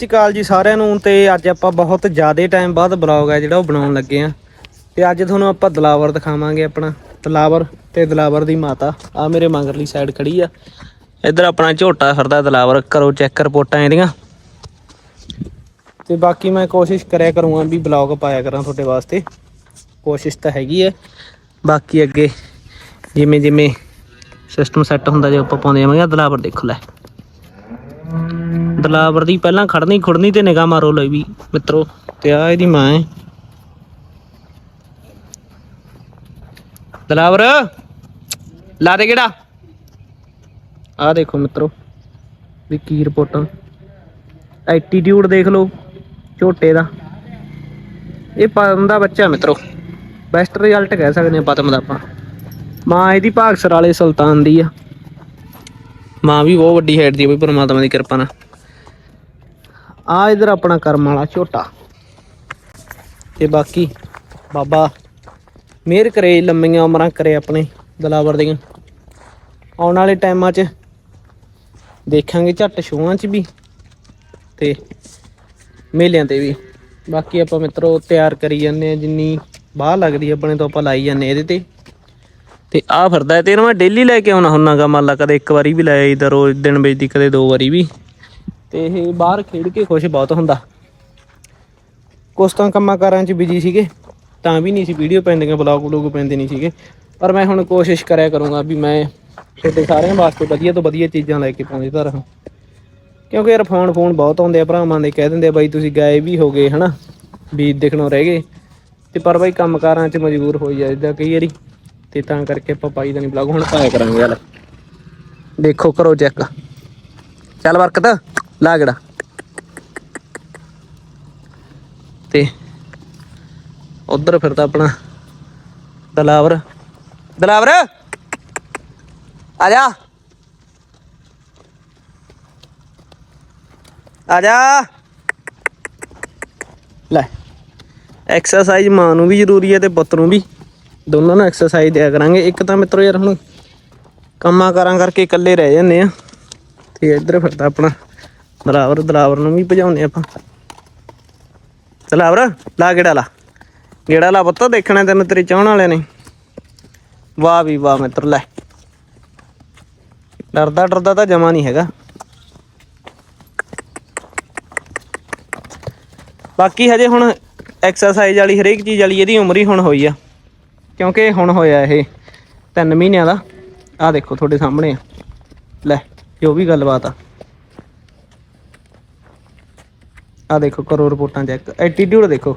ਸ਼੍ਰੀ ਅਕਾਲ ਜੀ ਸਾਰਿਆਂ ਨੂੰ ਤੇ ਅੱਜ ਆਪਾਂ ਬਹੁਤ ਜ਼ਿਆਦਾ ਟਾਈਮ ਬਾਅਦ ਬਲੌਗ ਹੈ ਜਿਹੜਾ ਉਹ ਬਣਾਉਣ ਲੱਗੇ ਆ। ਤੇ ਅੱਜ ਤੁਹਾਨੂੰ ਆਪਾਂ ਦਲਾਵਰ ਦਿਖਾਵਾਂਗੇ ਆਪਣਾ, ਦਲਾਵਰ ਤੇ ਦਲਾਵਰ ਦੀ ਮਾਤਾ। ਆ ਮੇਰੇ ਮੰਗਰਲੀ ਸਾਈਡ ਖੜੀ ਆ। ਇੱਧਰ ਆਪਣਾ ਝੋਟਾ ਫਿਰਦਾ ਦਲਾਵਰ ਕਰੋ ਚੈੱਕ ਰਿਪੋਰਟਾਂ ਇਹਦੀਆਂ। ਤੇ ਬਾਕੀ ਮੈਂ ਕੋਸ਼ਿਸ਼ ਕਰਿਆ ਕਰੂੰਗਾ ਵੀ ਬਲੌਗ ਪਾਇਆ ਕਰਾਂ ਤੁਹਾਡੇ ਵਾਸਤੇ। ਕੋਸ਼ਿਸ਼ ਤਾਂ ਹੈਗੀ ਹੈ ਬਾਕੀ ਅੱਗੇ ਜਿਵੇਂ ਜਿਵੇਂ ਸਿਸਟਮ ਸੈੱਟ ਹੁੰਦਾ ਜੇ ਆਪਾਂ ਪਾਉਂਦੇ ਜਾਵਾਂਗੇ ਦਲਾਵਰ ਦੇਖੋ ਲੈ। ਦਲਾਵਰ ਦੀ ਪਹਿਲਾਂ ਖੜਨੀ ਖੁੜਨੀ ਤੇ ਨਿਗਾਹ ਮਾਰੋ ਲਈ ਵੀ ਮਿੱਤਰੋ, ਤੇ ਆ ਇਹਦੀ ਮਾਂ ਹੈ। ਦਲਾਵਰ ਲਾ ਦੇ ਕਿਹੜਾ? ਆ ਦੇਖੋ ਮਿੱਤਰੋ, ਵੀ ਕੀ ਰਿਪੋਰਟਾਂ ਐਟੀਟਿਊਡ ਦੇਖ ਲਓ, ਝੋਟੇ ਦਾ। ਇਹ ਪਤਮ ਦਾ ਬੱਚਾ ਮਿੱਤਰੋ ਬੈਸਟ ਰਿਜ਼ਲਟ ਕਹਿ ਸਕਦੇ ਆ ਪਤਮ ਦਾ ਆਪਾਂ। ਮਾਂ ਇਹਦੀ ਭਾਗਸਰ ਵਾਲੇ ਸੁਲਤਾਨ ਦੀ ਆ। ਮਾਂ ਵੀ ਬਹੁਤ ਵੱਡੀ ਹੈਡ ਦੀ ਬਈ, ਪਰਮਾਤਮਾ ਦੀ ਕਿਰਪਾ ਨਾਲ। ਆ ਇਧਰ ਆਪਣਾ ਕਰਮ ਵਾਲਾ ਝੋਟਾ। ਤੇ ਬਾਕੀ ਬਾਬਾ ਮਿਹਰ ਕਰੇ ਲੰਮੀਆਂ ਉਮਰਾਂ ਕਰੇ ਆਪਣੇ ਦਲਾਵਰ ਦੀਆਂ। ਆਉਣ ਵਾਲੇ ਟਾਈਮਾਂ 'ਚ ਦੇਖਾਂਗੇ ਝੱਟ ਸ਼ੋਆਂ 'ਚ ਵੀ ਤੇ ਮੇਲਿਆਂ ਤੇ ਵੀ। ਬਾਕੀ ਆਪਾਂ ਮਿੱਤਰੋ ਤਿਆਰ ਕਰੀ ਜਾਂਦੇ ਆ ਜਿੰਨੀ ਬਾਹ ਲੱਗਦੀ ਆ, ਆਪਣੇ ਤੋਂ ਆਪਾਂ ਲਾਈ ਜਾਂਦੇ ਇਹਦੇ ਤੇ। ਤੇ ਆ ਫਿਰਦਾ ਹੈ ਤੇ ਇਹਨੂੰ ਮੈਂ ਡੇਲੀ ਲੈ ਕੇ ਆਉਣਾ ਹੁੰਨਾਗਾ ਮੰਨ ਲਾ ਕਦੇ ਇੱਕ ਵਾਰੀ ਵੀ ਲੈ ਆਈਦਾ, ਰੋਜ਼ ਦਿਨ ਵਿੱਚ ਕਦੇ ਦੋ ਵਾਰੀ ਵੀ। ਤੇ ਇਹ ਬਾਹਰ ਖੇਡ ਕੇ ਖੁਸ਼ ਬਹੁਤ ਹੁੰਦਾ। ਕੁਛ ਤਾਂ ਕੰਮਾਂ ਕਾਰਾਂ 'ਚ ਬਿਜ਼ੀ ਸੀਗੇ, ਤਾਂ ਵੀ ਨਹੀਂ ਸੀ ਵੀਡੀਓ ਪੈਂਦੀਆਂ ਬਲੌਗ ਬਲੌਗ ਪੈਂਦੇ ਨਹੀਂ ਸੀਗੇ। ਪਰ ਮੈਂ ਹੁਣ ਕੋਸ਼ਿਸ਼ ਕਰਿਆ ਕਰੂੰਗਾ ਵੀ ਮੈਂ ਤੁਹਾਡੇ ਸਾਰਿਆਂ ਵਾਸਤੇ ਵਧੀਆ ਤੋਂ ਵਧੀਆ ਚੀਜ਼ਾਂ ਲੈ ਕੇ ਪਹੁੰਚਦਾ ਰਹਾਂ ਕਿਉਂਕਿ ਯਾਰ ਫੋਨ ਫੋਨ ਬਹੁਤ ਆਉਂਦੇ ਆ, ਭਰਾਵਾਂ ਦੇ ਕਹਿ ਦਿੰਦੇ ਆ, ਬਾਈ ਤੁਸੀਂ ਗਾਇਬ ਵੀ ਹੋ ਗਏ ਹਨਾ? ਵੀ ਦਿਖਣੋਂ ਰਹਿ ਗਏ। ਤੇ ਪਰ ਬਾਈ ਕੰਮਕਾਰਾਂ 'ਚ ਮਜਬੂਰ ਹੋ ਜਾਈਦਾ ਕਈ ਵਾਰੀ। ਤੇ ਤਾਂ ਕਰਕੇ ਆਪਾਂ ਪਾਈ ਦਾ ਨਹੀਂ ਬਲੌਗ ਹੁਣ ਪਾਇਆ ਕਰਾਂਗੇ ਯਾਰ ਦੇਖੋ, ਕਰੋ ਚੈੱਕ ਚੱਲ ਵਰਕਤ, ਲਾ ਗੜਾ। ਤੇ ਉਧਰ ਫਿਰਦਾ ਆਪਣਾ ਦਲਾਵਰ। ਦਲਾਵਰ, ਆ ਜਾ। ਆ ਜਾ। ਲੈ ਐਕਸਰਸਾਈਜ਼ ਮਾਂ ਨੂੰ ਵੀ ਜ਼ਰੂਰੀ ਹੈ ਤੇ ਪੁੱਤ ਨੂੰ ਵੀ। ਦੋਨਾਂ ਨੂੰ ਐਕਸਰਸਾਈਜ਼ ਦਿਆ ਕਰਾਂਗੇ। ਇੱਕ ਤਾਂ ਮਿੱਤਰੋ ਯਾਰ ਹੁਣ ਕੰਮਾਂ ਕਾਰਾਂ ਕਰਕੇ ਇਕੱਲੇ ਰਹਿ ਜਾਂਦੇ ਆ। ਤੇ ਇੱਧਰ ਫਿਰਦਾ ਆਪਣਾ ਦਲਾਵਰ ਦਲਾਵਰ ਨੂੰ ਵੀ ਭਜਾਉਂਦੇ ਆਪਾਂ। ਦਲਾਵਰ, ਲਾ ਗੇੜਾ ਲਾ। ਗੇੜਾ ਲਾ ਪੁੱਤ, ਦੇਖਣਾ ਤੈਨੂੰ ਤੇਰੇ ਚਾਹਣ ਵਾਲਿਆਂ ਨੇ। ਵਾਹ ਵੀ ਵਾਹ ਮਿੱਤਰ, ਲੈ। ਡਰਦਾ ਡਰਦਾ ਤਾਂ ਜਮਾ ਨਹੀਂ ਹੈਗਾ। ਬਾਕੀ ਹਜੇ ਹੁਣ ਐਕਸਰਸਾਈਜ਼ ਵਾਲੀ ਹਰੇਕ ਚੀਜ਼ ਵਾਲੀ ਇਹਦੀ ਉਮਰ ਹੀ ਹੁਣ ਹੋਈ ਆ। ਕਿਉਂਕਿ ਹੁਣ ਹੋਇਆ ਇਹ 3 ਮਹੀਨਿਆਂ ਦਾ। ਆ ਦੇਖੋ ਤੁਹਾਡੇ ਸਾਹਮਣੇ ਆ। ਲੈ ਜੋ ਵੀ ਗੱਲਬਾਤ ਆ। ਆ ਦੇਖੋ ਕਰੋ ਰਿਪੋਰਟਾਂ ਚੈੱਕ ਐਟੀਟਿਊਡ ਦੇਖੋ।